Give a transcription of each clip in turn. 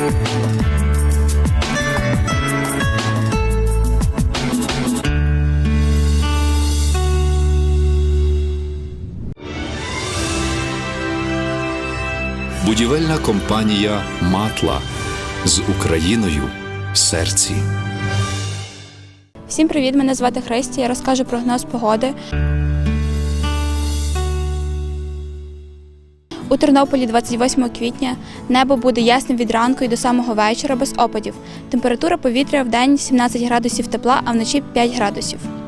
Будівельна компанія Матла з Україною в серці. Всім привіт! Мене звати Христі. Я розкажу прогноз погоди. У Тернополі 28 квітня небо буде ясним від ранку і до самого вечора без опадів. Температура повітря в день 17 градусів тепла, а вночі 5 градусів.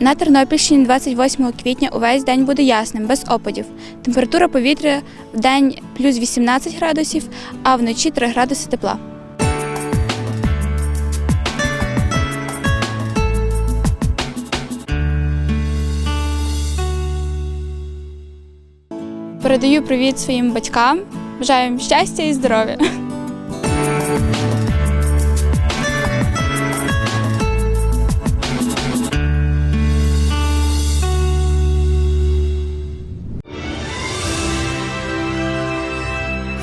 На Тернопільщині 28 квітня увесь день буде ясним, без опадів. Температура повітря в день плюс 18 градусів, а вночі 3 градуси тепла. Передаю привіт своїм батькам. Бажаю їм щастя і здоров'я.